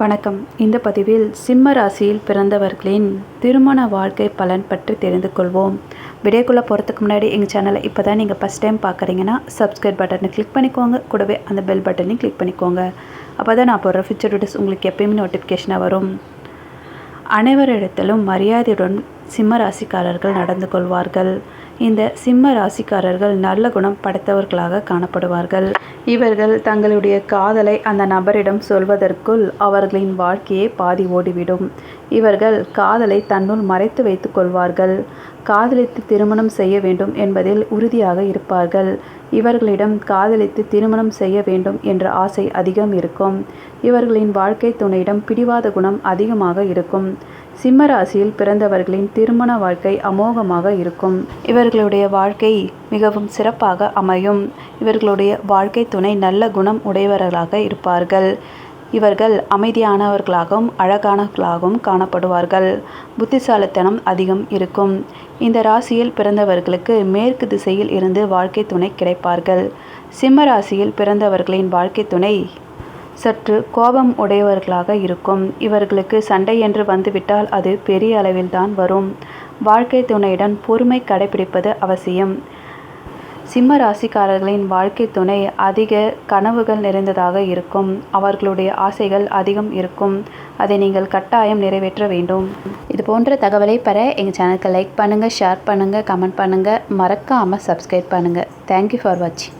வணக்கம். இந்த பதிவில் சிம்ம ராசியில் பிறந்தவர்களின் திருமண வாழ்க்கை பலன் பற்றி தெரிந்து கொள்வோம். வீடியோக்குள்ளே போகிறதுக்கு முன்னாடி எங்கள் சேனலை இப்போ தான் நீங்கள் ஃபஸ்ட் டைம் பார்க்குறீங்கன்னா சப்ஸ்கிரைப் பட்டனை கிளிக் பண்ணிக்கோங்க. கூடவே அந்த பெல் பட்டனையும் கிளிக் பண்ணிக்கோங்க. அப்போ தான் நான் போடுற ஃபியூச்சர் வீடியோஸ் உங்களுக்கு எப்பயுமே நோட்டிஃபிகேஷனாக வரும். அனைவரிடத்திலும் மரியாதையுடன் சிம்ம ராசிக்காரர்கள் நடந்து கொள்வார்கள். இந்த சிம்ம ராசிக்காரர்கள் நல்ல குணம் படைத்தவர்களாக காணப்படுவார்கள். இவர்கள் தங்களுடைய காதலை அந்த நபரிடம் சொல்வதற்குள் அவர்களின் வாழ்க்கையே பாதி ஓடிவிடும். இவர்கள் காதலை தன்னுள் மறைத்து வைத்துக் கொள்வார்கள். காதலித்து திருமணம் செய்ய வேண்டும் என்பதில் உறுதியாக இருப்பார்கள். இவர்களிடம் காதலித்து திருமணம் செய்ய வேண்டும் என்ற ஆசை அதிகம் இருக்கும். இவர்களின் வாழ்க்கை துணையிடம் பிடிவாத குணம் அதிகமாக இருக்கும். சிம்ம ராசியில் பிறந்தவர்களின் திருமண வாழ்க்கை அமோகமாக இருக்கும். இவர்களுடைய வாழ்க்கை மிகவும் சிறப்பாக அமையும். இவர்களுடைய வாழ்க்கை துணை நல்ல குணம் உடையவர்களாக இருப்பார்கள். இவர்கள் அமைதியானவர்களாகவும் அழகானவர்களாகவும் காணப்படுவார்கள். புத்திசாலித்தனம் அதிகம் இருக்கும். இந்த ராசியில் பிறந்தவர்களுக்கு மேற்கு திசையில் இருந்து வாழ்க்கை துணை கிடைப்பார்கள். சிம்ம ராசியில் பிறந்தவர்களின் வாழ்க்கை துணை சற்று கோபம் உடையவர்களாக இருக்கும். இவர்களுக்கு சண்டை என்று வந்துவிட்டால் அது பெரிய அளவில்தான் வரும். வாழ்க்கை துணையுடன் பொறுமை கடைபிடிப்பது அவசியம். சிம்ம ராசிக்காரர்களின் வாழ்க்கை துணை அதிக கனவுகள் நிறைந்ததாக இருக்கும். அவர்களுடைய ஆசைகள் அதிகம் இருக்கும். அதை நீங்கள் கட்டாயம் நிறைவேற்ற வேண்டும். இது போன்ற தகவலை பெற எங்கள் சேனலுக்கு லைக் பண்ணுங்கள் ஷேர் பண்ணுங்கள் கமெண்ட் பண்ணுங்கள் மறக்காமல் சப்ஸ்கிரைப் பண்ணுங்கள் தேங்க்யூ ஃபார் வாட்சிங்